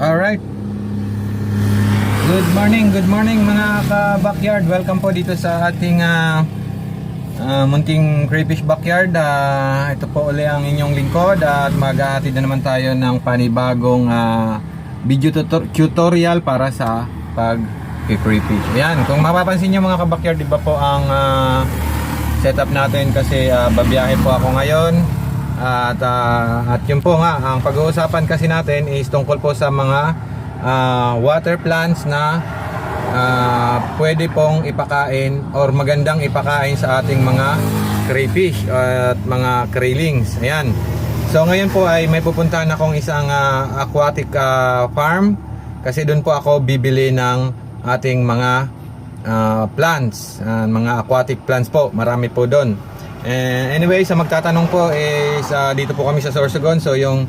Alright. Good morning, good morning mga ka-backyard. Welcome po dito sa ating ah, ah, munting crayfish backyard. Ah, ito po uli ang inyong lingkod at maghahatid na naman tayo ng panibagong ah, video tutor- tutorial para sa pag crayfish. Ayan, kung mapapansin nyo mga ka-backyard, di ba po ang ah, setup natin kasi ah, babiyahe po ako ngayon. At ah, at yun po nga, ang pag-uusapan kasi natin is tungkol po sa mga ah, water plants na ah, pwede pong ipakain or magandang ipakain sa ating mga crayfish at mga craylings. Ayan. So ngayon po ay may pupuntahan akong isang ah, aquatic ah, farm kasi doon po ako bibili ng ating mga ah, plants, ah, mga aquatic plants po. Marami po doon. And anyway, sa magtatanong po is ah, dito po kami sa Sorsogon. So yung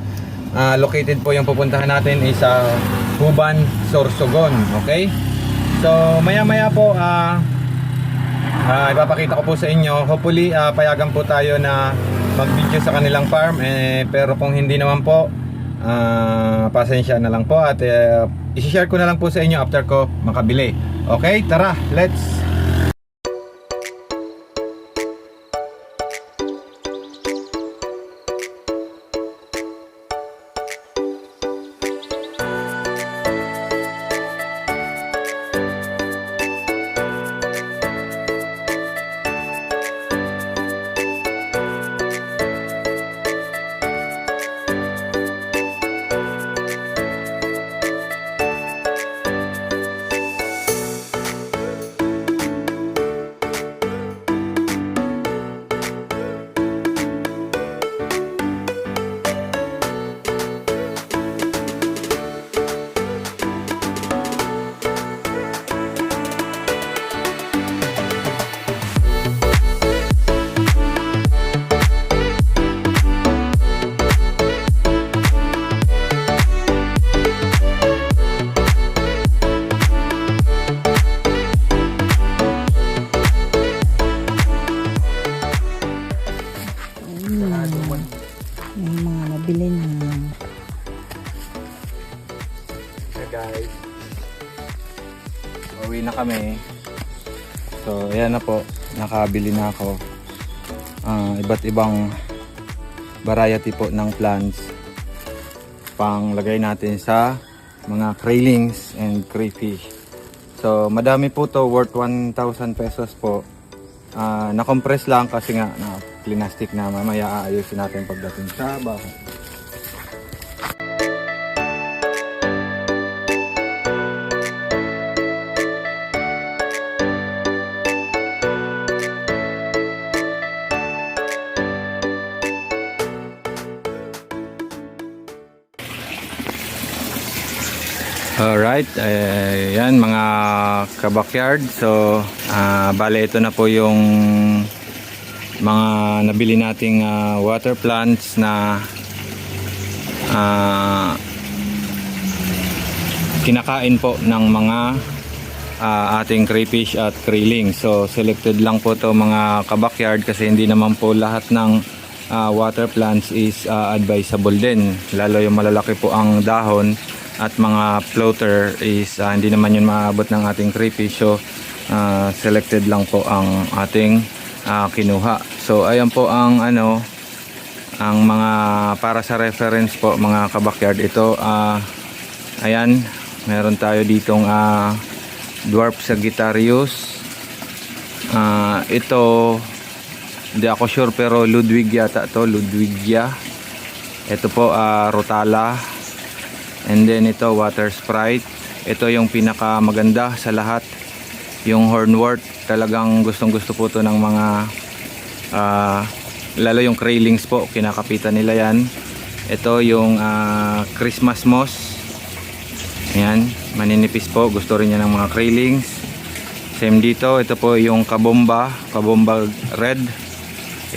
ah, located po yung pupuntahan natin is sa Huban, Sorsogon. Okay? So maya maya po ah ah, ipapakita ko po sa inyo. Hopefully ah, payagan po tayo na mag-video sa kanilang farm. Eh, pero kung hindi naman po, ah, pasensya na lang po at eh, isi-share ko na lang po sa inyo after ko makabili. Okay, tara, let's guys. Uwi na kami. So, ayan na po. Nakabili na ako. Ah, iba't ibang variety po ng plants. Pang lagay natin sa mga craylings and crayfish. So, madami po to worth 1,000 pesos po. Ah, na-compress lang kasi nga na plastic na mamaya aayusin natin pagdating sa bahay. Alright, eh, yan mga kabakyard. So, ah, bale ito na po yung mga nabili nating ah, water plants na ah, kinakain po ng mga ah, ating crayfish at krayling. So, selected lang po to mga kabakyard kasi hindi naman po lahat ng ah, water plants is ah, advisable din. Lalo yung malalaki po ang dahon at mga floater is ah, hindi naman yun maabot ng ating crayfish. So, ah, selected lang po ang ating ah, kinuha. So, ayan po ang ano, ang mga para sa reference po mga kabakyard ito ah ayan meron tayo ditong ah dwarf Sagittarius ah ito hindi ako sure pero Ludwig yata to Ludwigia ito po ah Rotala and then ito Water Sprite. Ito yung pinaka maganda sa lahat. Yung Hornwort talagang gustong gusto po to ng mga ah lalo yung craylings po kinakapitan nila yan. Ito yung ah, Christmas moss. Yan maninipis po gusto rin yan ng mga craylings same dito ito po yung kabomba kabomba red.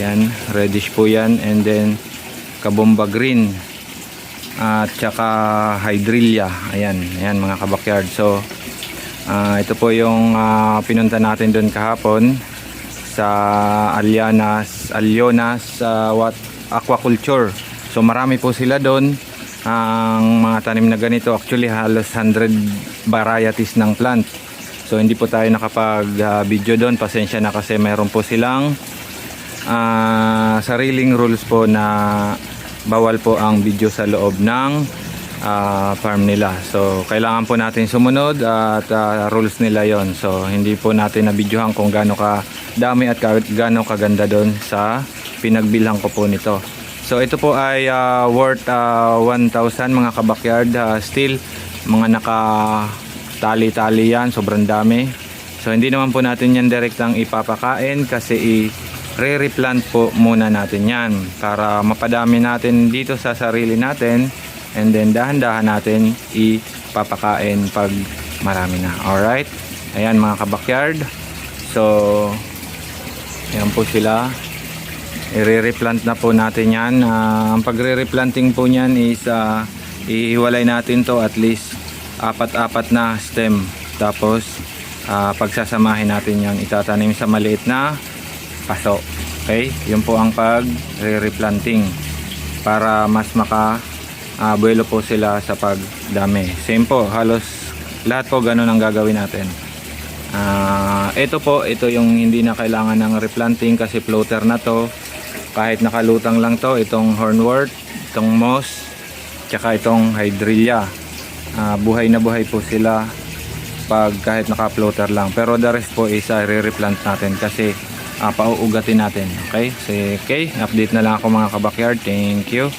Yan reddish po yan. And then kabomba green at saka hydrilla ayan ayan mga kabakyard. So ah, ito po yung ah, pinunta natin doon kahapon sa Alianas Alionas uh, what aquaculture. So marami po sila doon ang mga tanim na ganito actually halos 100 varieties ng plant. So hindi po tayo nakapag ah, video doon pasensya na kasi meron po silang ah, sariling rules po na bawal po ang video sa loob ng ah, farm nila. So kailangan po natin sumunod at ah, rules nila yon. So hindi po natin na-videohan kung gaano ka dami at ka, gaano kaganda doon sa pinagbilhan ko po nito. So ito po ay ah, worth ah, 1,000 mga kabakyard ah, still mga naka tali-tali yan. Sobrang dami. So hindi naman po natin yan direktang ipapakain kasi i-re-replant po muna natin yan para mapadami natin dito sa sarili natin and then dahan-dahan natin ipapakain pag marami na. Alright? Ayan mga kabakyard. So ayan po sila i-replant na po natin yan. Ah, ang pagre-replanting po niyan is ah, ihiwalay natin to at least apat-apat na stem. Tapos ah, pagsasamahin natin yan itatanim sa maliit na paso. Okay? Yun po ang pag-replanting para mas maka ah, buwelo po sila sa pagdami. Same po, halos lahat po ganun ang gagawin natin. Ah, ito po, ito yung hindi na kailangan ng replanting kasi floater na to. Kahit nakalutang lang to, itong hornwort, itong moss, tsaka itong hydrilla. Ah, buhay na buhay po sila pag kahit naka-floater lang. Pero the rest po is uh, re-replant natin kasi ah, pauugatin natin. Okay? So, okay, update na lang ako mga kabakyard. Thank you.